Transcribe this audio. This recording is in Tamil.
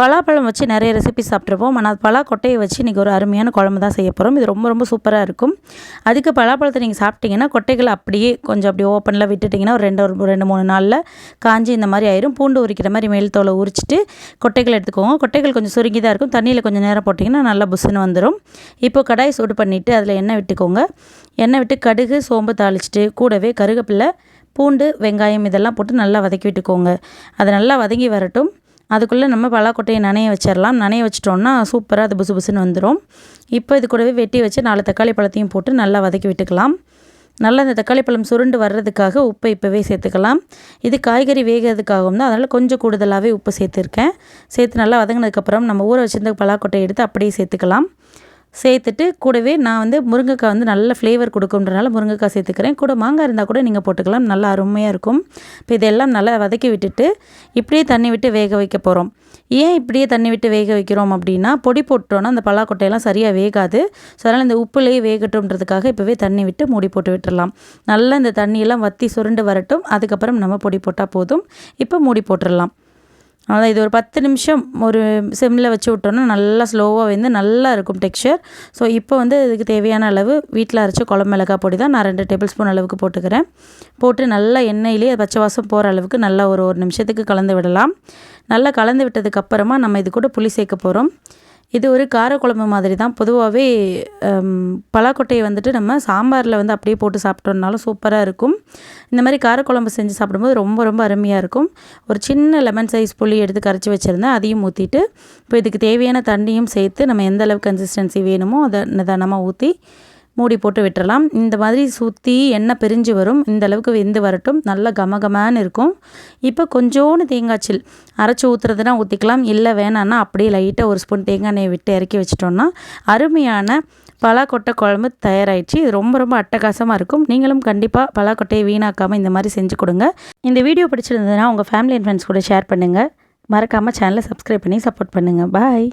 பலாப்பழம் வச்சு நிறைய ரெசிபி சாப்பிட்ருப்போம் ஆனால் பலா கொட்டையை வச்சு இன்றைக்கி ஒரு அருமையான குழம்பு தான் செய்ய போகிறோம் இது ரொம்ப ரொம்ப சூப்பராக இருக்கும். அதுக்கு பலாப்பழத்தை நீங்கள் சாப்பிட்டீங்கன்னா கொட்டைகளை அப்படியே கொஞ்சம் அப்படியே ஓப்பனில் விட்டுட்டிங்கன்னா ஒரு ரெண்டு ஒரு ரெண்டு மூணு நாளில் காஞ்சி இந்த மாதிரி ஆயிரும். பூண்டு உரிக்கிற மாதிரி மேல் தோலை உரிச்சிட்டு கொட்டைகள் எடுத்துக்கோங்க. கொட்டைகள் கொஞ்சம் சுருங்கி தான் இருக்கும். தண்ணியில் கொஞ்சம் நேரம் போட்டிங்கன்னா நல்லா புஷ்ஷுன்னு வந்துடும் இப்போ கடாய் சூடு பண்ணிவிட்டு அதில் எண்ணெய் விட்டுக்கோங்க. எண்ணெய் விட்டு கடுகு சோம்பு தாளிச்சிட்டு கூடவே கருகப்பில்லை பூண்டு வெங்காயம் இதெல்லாம் போட்டு நல்லா வதக்கி விட்டுக்கோங்க. அது நல்லா வதங்கி வரட்டும். அதுக்குள்ளே நம்ம பலாக்கொட்டையை நனைய வச்சிடலாம் நனைய வச்சிட்டோம்னா சூப்பராக அது புசு புசுன்னு வந்துடும் இப்போ இது கூடவே வெட்டி வச்சு நாலு தக்காளி பழத்தையும் போட்டு நல்லா வதக்கி விட்டுக்கலாம். நல்லா இந்த தக்காளி பழம் சுருண்டு வர்றதுக்காக உப்பை இப்போவே சேர்த்துக்கலாம். இது காய்கறி வேகிறதுக்காகவும் தான். அதனால் கொஞ்சம் கூடுதலாகவே உப்பு சேர்த்துருக்கேன். சேர்த்து நல்லா வதங்கினதுக்கப்புறம் நம்ம ஊற வச்சுருந்த பலாக்கொட்டையை எடுத்து அப்படியே சேர்த்துக்கலாம். சேர்த்துட்டு கூடவே நான் வந்து முருங்கைக்காய் வந்து நல்ல ஃப்ளேவர் கொடுக்கும்ன்றனால முருங்கைக்காய் சேர்த்துக்கிறேன். கூட மாங்காய் இருந்தால் கூட நீங்கள் போட்டுக்கலாம். நல்லா அருமையாக இருக்கும். இப்போ இதெல்லாம் நல்லா வதக்கி விட்டுட்டு இப்படியே தண்ணி விட்டு வேக வைக்க போகிறோம் ஏன் இப்படியே தண்ணி விட்டு வேக வைக்கிறோம் அப்படின்னா பொடி போட்டோன்னா அந்த பலாக்கொட்டையெல்லாம் சரியாக வேகாது. ஸோ அதனால் இந்த உப்புலேயே வேகட்டும்ன்றதுக்காக இப்போவே தண்ணி விட்டு மூடி போட்டு விட்டுடலாம் நல்லா இந்த தண்ணியெல்லாம் வற்றி சுருண்டு வரட்டும். அதுக்கப்புறம் நம்ம பொடி போட்டால் போதும். இப்போ மூடி போட்டுடலாம் அதான் இது ஒரு பத்து நிமிஷம் ஒரு சிம்மில் வச்சு விட்டோன்னா நல்லா ஸ்லோவாக வந்து நல்லா இருக்கும் டெக்ஸ்சர் ஸோ இப்போ வந்து இதுக்கு தேவையான அளவு வீட்டில் அரைச்ச குழம்பு மிளகாய் பொடி தான் நான் ரெண்டு டேபிள் ஸ்பூன் அளவுக்கு போட்டுக்கிறேன். போட்டு நல்லா எண்ணெயிலே பச்சை வாசம் போகிற அளவுக்கு நல்லா ஒரு ஒரு நிமிஷத்துக்கு கலந்து விடலாம். நல்லா கலந்து விட்டதுக்கப்புறமா நம்ம இது கூட புளி சேர்க்க போகிறோம் இது ஒரு காரக்குழம்பு மாதிரி தான். பொதுவாகவே பலாக்கொட்டையை வந்துட்டு நம்ம சாம்பாரில் வந்து அப்படியே போட்டு சாப்பிட்டோம்னாலும் சூப்பராக இருக்கும். இந்த மாதிரி காரக்குழம்பு செஞ்சு சாப்பிடும்போது ரொம்ப ரொம்ப அருமையாக இருக்கும். ஒரு சின்ன லெமன் சைஸ் புளி எடுத்து கரைச்சி வச்சுருந்தேன். அதையும் ஊற்றிட்டு இப்போ இதுக்கு தேவையான தண்ணியும் சேர்த்து நம்ம எந்த அளவுக்கு கன்சிஸ்டன்சி வேணுமோ அதை நிதானமாக ஊற்றி மூடி போட்டு விட்டுறலாம். இந்த மாதிரி சுற்றி எண்ணெய் பிரிஞ்சு வரும். இந்த அளவுக்கு வெந்து வரட்டும். நல்லா கமகமான்னு இருக்கும். இப்போ கொஞ்சோண்டு தேங்காய்ச்சில் அரைச்சி ஊற்றுறதுனா ஊற்றிக்கலாம் இல்லை வேணான்னா அப்படியே லைட்டாக ஒரு ஸ்பூன் தேங்காய் எண்ணெய் விட்டு இறக்கி வச்சிட்டோன்னா அருமையான பலாக்கொட்டை குழம்பு தயாராகிடுச்சு இது ரொம்ப ரொம்ப அட்டகாசமாக இருக்கும். நீங்களும் கண்டிப்பாக பலாக்கொட்டையை வீணாக்காமல் இந்த மாதிரி செஞ்சு கொடுங்க. இந்த வீடியோ பிடிச்சிருந்ததுன்னா உங்கள் ஃபேமிலி அண்ட் ஃப்ரெண்ட்ஸ் கூட ஷேர் பண்ணுங்கள் மறக்காமல் சேனலை சப்ஸ்கிரைப் பண்ணி சப்போர்ட் பண்ணுங்கள் பாய்